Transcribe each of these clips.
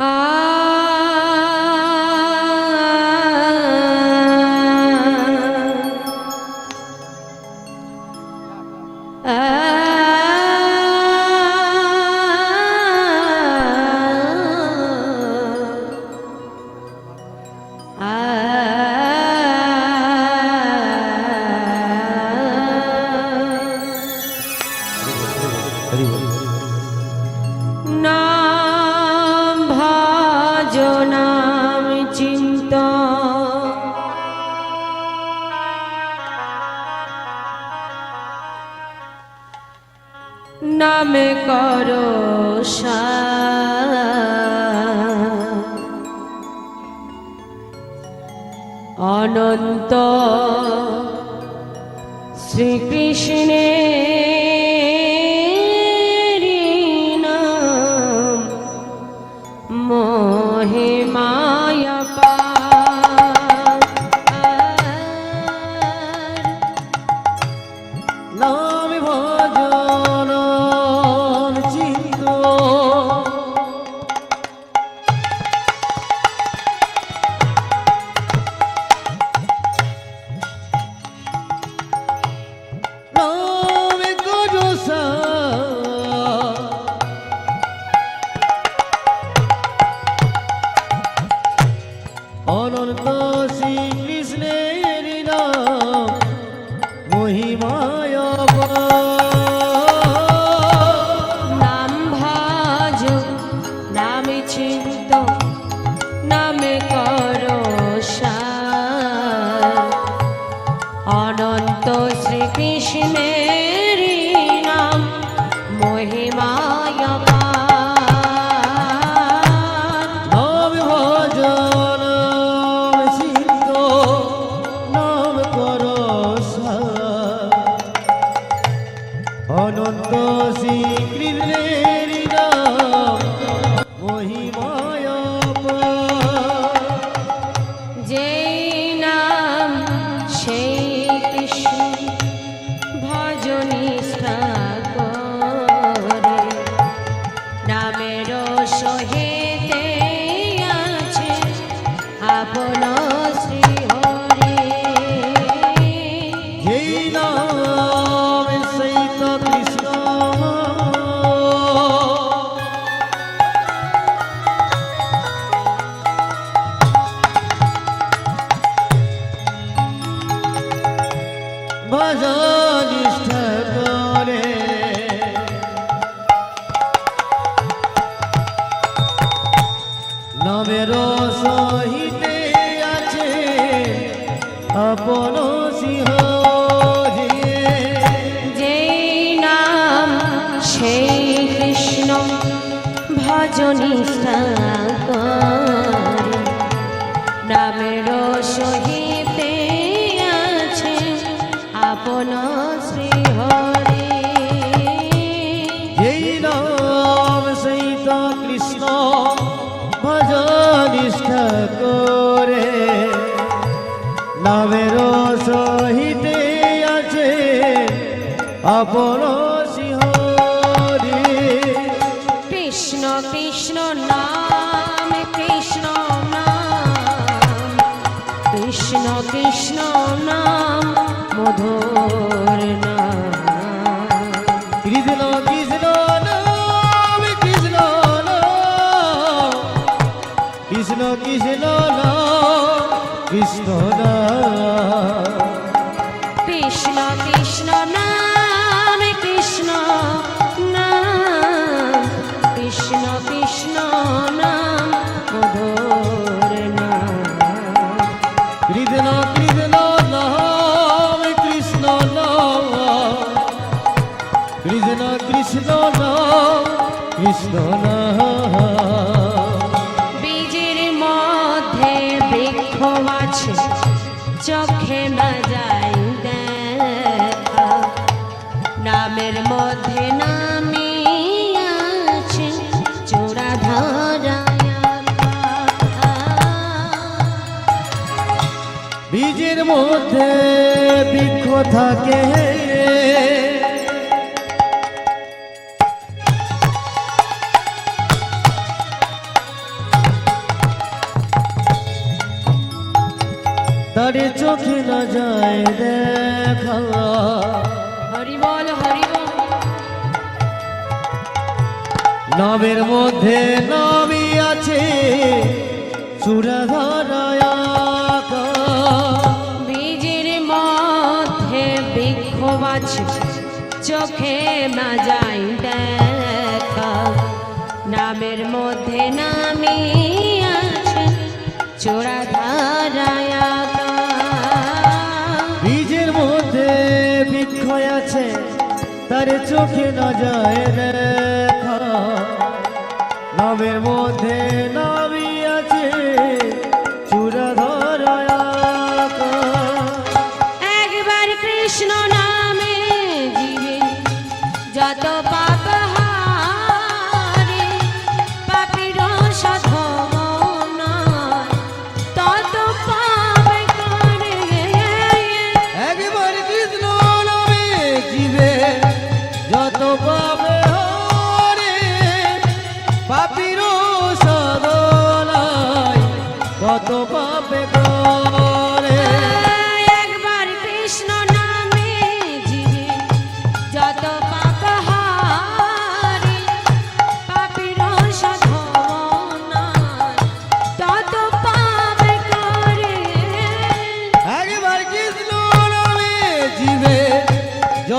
Ah. অনন্ত। শ্রীকৃষ্ণের অনন্ত শ্রীকৃষ্ণের নাম মহিমা Oh. পরশি হরি। কৃষ্ণ কৃষ্ণ নাম কৃষ্ণ নাম। কৃষ্ণ কৃষ্ণ নাম মধুর নাম। কৃষ্ণ কৃষ্ণ নাম কৃষ্ণ নাম। কৃষ্ণ কৃষ্ণ নাম কৃষ্ণ নাম। মধ্যে বীজের মধ্যে বৃক্ষ থাকে তার চোখে না যায় দেখা। হরি বল হরি নবের মধ্যে নবী আছে। চূড়াধরায়া বীজের মধ্যে বিক্ষোভ আছে। চোখে না যাই দেখা। নামের মধ্যে নামি আছে। চূড়াধরায়া বীজের মধ্যে বিক্ষয় আছে। তার চোখে না যায় সবের মধ্যে না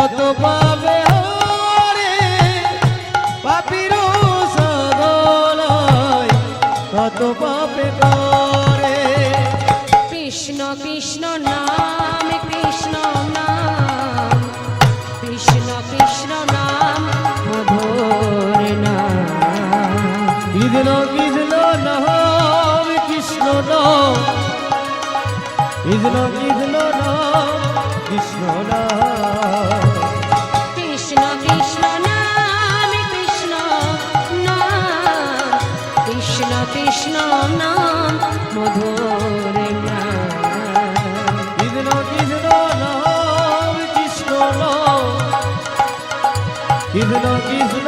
যত পাবে হরে পাপির সদলয় কত পাবে করে কৃষ্ণ কৃষ্ণ নাম কৃষ্ণ নাম। কৃষ্ণ কৃষ্ণ নাম মধুর নাম। বিঘ্ন বিঘ্ন নাম কৃষ্ণ নাম। বিঘ্ন বিঘ্ন নাম কৃষ্ণ নাম। কৃষ্ণ নাম মধুর কৃষ্ণ কৃষ্ণ কৃষ্ণ কৃষ্ণ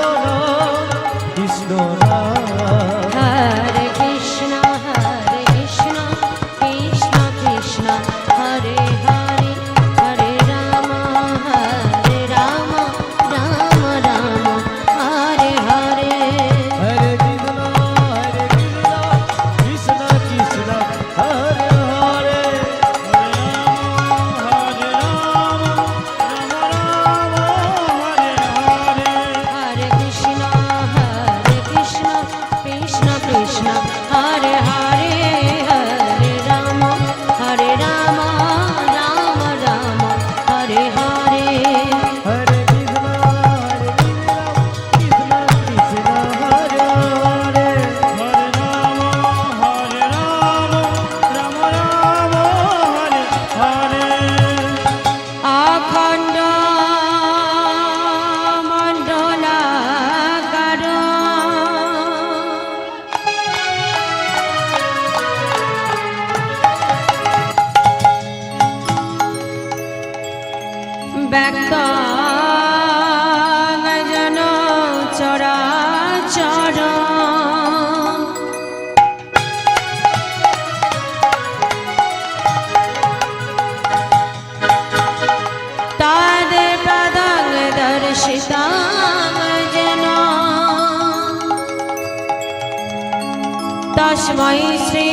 সময় শ্রী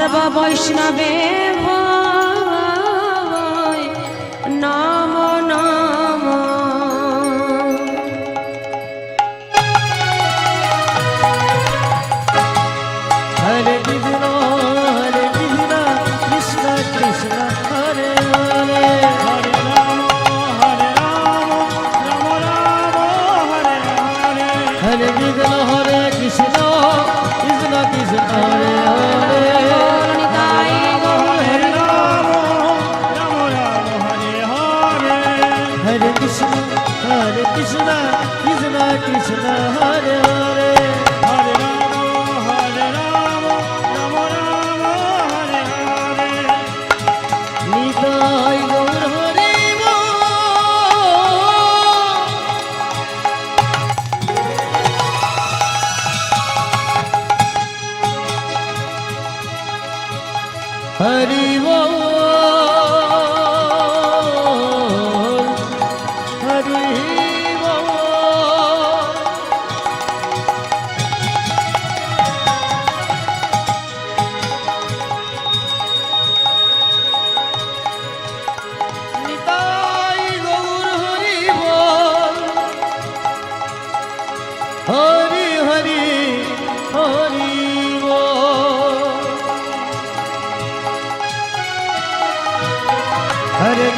araba başına be.